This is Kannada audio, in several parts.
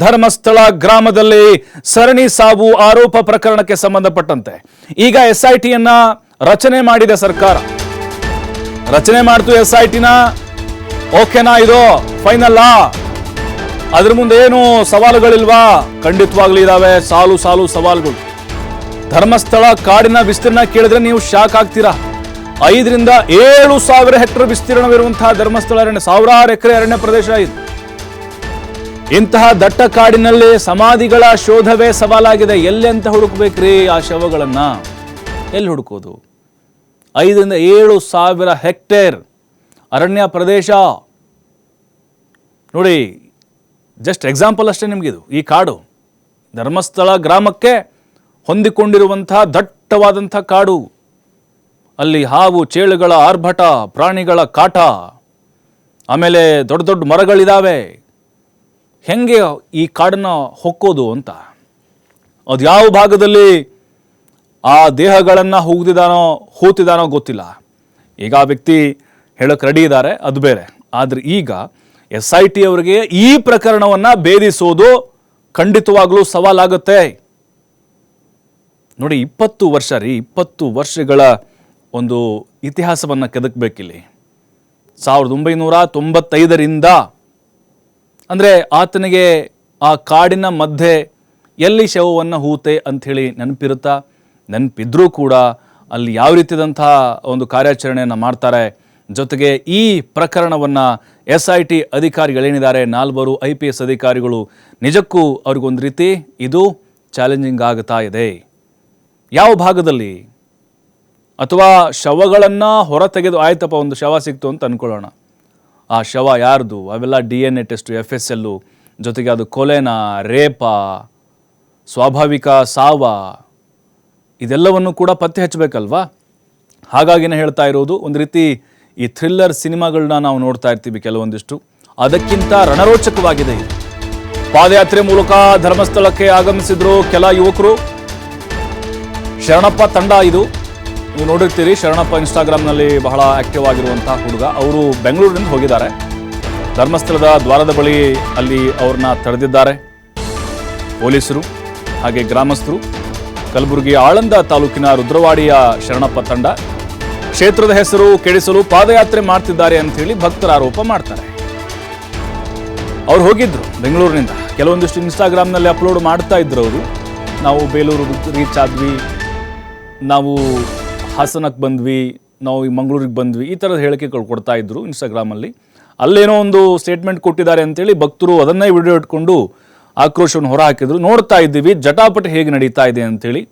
ಧರ್ಮಸ್ಥಳ ಗ್ರಾಮದಲ್ಲಿ ಸರಣಿ ಸಾವು ಆರೋಪ ಪ್ರಕರಣಕ್ಕೆ ಸಂಬಂಧಪಟ್ಟಂತೆ. ಈಗ ಎಸ್ ಐ ಟಿಯನ್ನ ರಚನೆ ಮಾಡಿದೆ ಸರ್ಕಾರ. ರಚನೆ ಮಾಡ್ತು ಎಸ್ ಐ ಟಿನ ಓಕೆನಾ ಇದು? ಫೈನಲ್ಲಾ ಅದ್ರ ಮುಂದೆ ಏನು ಸವಾಲುಗಳಿಲ್ವಾ? ಖಂಡಿತವಾಗ್ಲೂ ಇದಾವೆ. ಸಾಲು ಸಾಲು ಸವಾಲುಗಳು. ಧರ್ಮಸ್ಥಳ ಕಾಡಿನ ವಿಸ್ತೀರ್ಣ ಕೇಳಿದ್ರೆ ನೀವು ಶಾಕ್ ಆಗ್ತೀರಾ? ಐದರಿಂದ ಏಳು ಸಾವಿರ ಹೆಕ್ಟರ್ ವಿಸ್ತೀರ್ಣವಿರುವಂತಹ ಧರ್ಮಸ್ಥಳ ಅರಣ್ಯ, ಸಾವಿರಾರು ಎಕರೆ ಅರಣ್ಯ ಪ್ರದೇಶ ಇದು. ಇಂತಹ ದಟ್ಟ ಕಾಡಿನಲ್ಲಿ ಸಮಾಧಿಗಳ ಶೋಧವೇ ಸವಾಲಾಗಿದೆ. ಎಲ್ಲಿ ಅಂತ ಹುಡುಕ್ಬೇಕ್ರಿ ಆ ಶವಗಳನ್ನ? ಎಲ್ಲಿ ಹುಡುಕೋದು? ಐದರಿಂದ ಏಳು ಸಾವಿರ ಹೆಕ್ಟೇರ್ ಅರಣ್ಯ ಪ್ರದೇಶ. ನೋಡಿ ಜಸ್ಟ್ ಎಕ್ಸಾಂಪಲ್ ಅಷ್ಟೇ ನಿಮಗಿದು. ಈ ಕಾಡು ಧರ್ಮಸ್ಥಳ ಗ್ರಾಮಕ್ಕೆ ಹೊಂದಿಕೊಂಡಿರುವಂತಹ ದಟ್ಟವಾದಂಥ ಕಾಡು. ಅಲ್ಲಿ ಹಾವು, ಚೇಳುಗಳ ಆರ್ಭಟ, ಪ್ರಾಣಿಗಳ ಕಾಟ, ಆಮೇಲೆ ದೊಡ್ಡ ದೊಡ್ಡ ಮರಗಳಿದಾವೆ. ಹೆಂಗೆ ಈ ಕಾಡನ್ನು ಹೊಕ್ಕೋದು ಅಂತ? ಅದು ಯಾವ ಭಾಗದಲ್ಲಿ ಆ ದೇಹಗಳನ್ನು ಹೂಗ್ದಿದಾನೋ ಹೂತಿದಾನೋ ಗೊತ್ತಿಲ್ಲ. ಈಗ ಆ ವ್ಯಕ್ತಿ ಹೇಳಕ್ಕೆ ರೆಡಿ ಇದ್ದಾರೆ ಅದು ಬೇರೆ. ಆದರೆ ಈಗ ಎಸ್ ಐ ಟಿ ಅವರಿಗೆ ಈ ಪ್ರಕರಣವನ್ನು ಭೇದಿಸೋದು ಖಂಡಿತವಾಗಲೂ ಸವಾಲಾಗುತ್ತೆ. ನೋಡಿ, ಇಪ್ಪತ್ತು ವರ್ಷ ರೀ, ಇಪ್ಪತ್ತು ವರ್ಷಗಳ ಒಂದು ಇತಿಹಾಸವನ್ನು ಕೆದಕಬೇಕಿಲ್ಲಿ. ಸಾವಿರದ ಒಂಬೈನೂರ ತೊಂಬತ್ತೈದರಿಂದ ಅಂದರೆ ಆತನಿಗೆ ಆ ಕಾಡಿನ ಮಧ್ಯೆ ಎಲ್ಲಿ ಶವವನ್ನು ಹೂತೆ ಅಂಥೇಳಿ ನೆನಪಿರುತ್ತಾ? ನೆನಪಿದ್ರೂ ಕೂಡ ಅಲ್ಲಿ ಯಾವ ರೀತಿಯಾದಂತಹ ಒಂದು ಕಾರ್ಯಾಚರಣೆಯನ್ನು ಮಾಡ್ತಾರೆ? ಜೊತೆಗೆ ಈ ಪ್ರಕರಣವನ್ನು ಎಸ್ ಐ ಟಿ ಅಧಿಕಾರಿಗಳೇನಿದ್ದಾರೆ? ನಾಲ್ವರು ಐ ಪಿ ಎಸ್ ಅಧಿಕಾರಿಗಳು. ನಿಜಕ್ಕೂ ಅವ್ರಿಗೊಂದು ರೀತಿ ಇದು ಚಾಲೆಂಜಿಂಗ್ ಆಗ್ತಾ ಇದೆ? ಯಾವ ಭಾಗದಲ್ಲಿ? ಅಥವಾ ಶವಗಳನ್ನು ಹೊರ ತೆಗೆದು ಆಯ್ತಪ್ಪ, ಒಂದು ಶವ ಸಿಕ್ತು ಅಂತ ಅನ್ಕೊಳ್ಳೋಣ. ಆ ಶವ ಯಾರ್ದು? ಅವೆಲ್ಲ D N A test, F S L ಜೊತೆಗೆ ಅದು ಕೊಲೆನಾ, ರೇಪ, ಸ್ವಾಭಾವಿಕ ಸಾವ, ಇದೆಲ್ಲವನ್ನು ಕೂಡ ಪತ್ತೆ ಹಚ್ಚಬೇಕಲ್ವಾ? ಹಾಗಾಗಿನೇ ಹೇಳ್ತಾ ಇರೋದು, ಒಂದು ರೀತಿ ಈ ಥ್ರಿಲ್ಲರ್ ಸಿನಿಮಾಗಳನ್ನ ನಾವು ನೋಡ್ತಾ ಇರ್ತೀವಿ ಕೆಲವೊಂದಿಷ್ಟು. ಅದಕ್ಕಿಂತ ರಣರೋಚಕವಾಗಿದೆ ಪಾದಯಾತ್ರೆ ಮೂಲಕ ಧರ್ಮಸ್ಥಳಕ್ಕೆ ಆಗಮಿಸಿದ್ರು ಕೆಲ ಯುವಕರು. ಶರಣಪ್ಪ ತಂಡ ಇದು. ನೀವು ನೋಡಿರ್ತೀರಿ ಶರಣಪ್ಪ ಇನ್ಸ್ಟಾಗ್ರಾಮ್ನಲ್ಲಿ ಬಹಳ ಆಕ್ಟಿವ್ ಆಗಿರುವಂತಹ ಹುಡುಗ. ಅವರು ಬೆಂಗಳೂರಿನಿಂದ ಹೋಗಿದ್ದಾರೆ. ಧರ್ಮಸ್ಥಳದ ದ್ವಾರದ ಬಳಿ ಅಲ್ಲಿ ಅವ್ರನ್ನ ತಡೆದಿದ್ದಾರೆ. ಪೊಲೀಸರು ಹಾಗೆ ಗ್ರಾಮಸ್ಥರು. ಕಲಬುರಗಿ ಆಳಂದ ತಾಲೂಕಿನ ರುದ್ರವಾಡಿಯ ಶರಣಪ್ಪ ತಂಡ ಕ್ಷೇತ್ರದ ಹೆಸರು ಕೆಡಿಸಲು ಪಾದಯಾತ್ರೆ ಮಾಡ್ತಿದ್ದಾರೆ ಅಂತ ಹೇಳಿ ಭಕ್ತರ ಆರೋಪ ಮಾಡ್ತಾರೆ. ಅವ್ರು ಹೋಗಿದ್ರು ಬೆಂಗಳೂರಿನಿಂದ. ಕೆಲವೊಂದಿಷ್ಟು ಇನ್ಸ್ಟಾಗ್ರಾಮ್ನಲ್ಲಿ ಅಪ್ಲೋಡ್ ಮಾಡ್ತಾ ಇದ್ರು ಅವರು. ನಾವು ಬೇಲೂರು ರೀಚ್ ಆದ್ವಿ. ನಾವು ಹಾಸನಕ್ಕೆ ಬಂದ್ವಿ, ನಾವು ಈ ಮಂಗಳೂರಿಗೆ ಬಂದ್ವಿ, ಈ ಥರದ ಹೇಳಿಕೆಗಳು ಕೊಡ್ತಾ ಇದ್ರು ಇನ್ಸ್ಟಾಗ್ರಾಮಲ್ಲಿ ಅಲ್ಲೇನೋ ಒಂದು ಸ್ಟೇಟ್ಮೆಂಟ್ ಕೊಟ್ಟಿದ್ದಾರೆ ಅಂತೇಳಿ ಭಕ್ತರು ಅದನ್ನೇ ವಿಡಿಯೋ ಇಟ್ಕೊಂಡು ಆಕ್ರೋಶವನ್ನು ಹೊರಹಾಕಿದ್ರು. ನೋಡ್ತಾ ಇದ್ದೀವಿ, ಜಟಾಪಟಿ ಹೇಗೆ ನಡೀತಾ ಇದೆ ಅಂತೇಳಿ.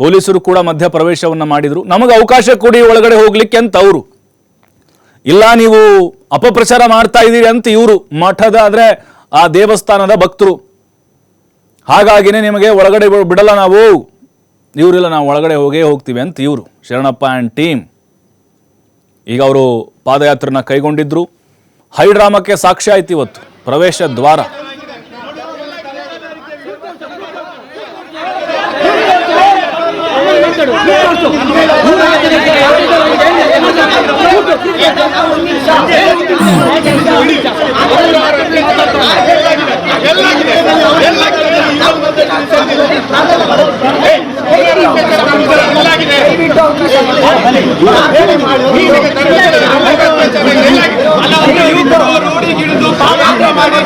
ಪೊಲೀಸರು ಕೂಡ ಮಧ್ಯ ಪ್ರವೇಶವನ್ನು ಮಾಡಿದರು. ನಮಗೆ ಅವಕಾಶ ಕೊಡಿ, ಒಳಗಡೆ ಹೋಗ್ಲಿಕ್ಕೆ ಅಂತ ಅವರು. ಇಲ್ಲ, ನೀವು ಅಪಪ್ರಚಾರ ಮಾಡ್ತಾ ಇದ್ದೀರಿ ಅಂತ ಇವರು. ಮಠದ ಅಂದರೆ ಆ ದೇವಸ್ಥಾನದ ಭಕ್ತರು. ಹಾಗಾಗಿನೇ ನಿಮಗೆ ಒಳಗಡೆ ಬಿಡಲ್ಲ ನಾವು. ಇವರಿಲ್ಲ ನಾವು ಒಳಗಡೆ ಹೋಗೇ ಹೋಗ್ತೀವಿ ಅಂತ ಇವರು, ಶರಣಪ್ಪ ಆ್ಯಂಡ್ ಟೀಮ್ ಈಗ ಅವರು ಪಾದಯಾತ್ರೆನ ಕೈಗೊಂಡಿದ್ರು. ಹೈಡ್ರಾಮಕ್ಕೆ ಸಾಕ್ಷಿ ಆಯ್ತು ಇವತ್ತು, ಪ್ರವೇಶ ದ್ವಾರ. ರೋಡಿಗಿಳಿದು ಪಾದಯಾತ್ರೆ ಮಾಡಿ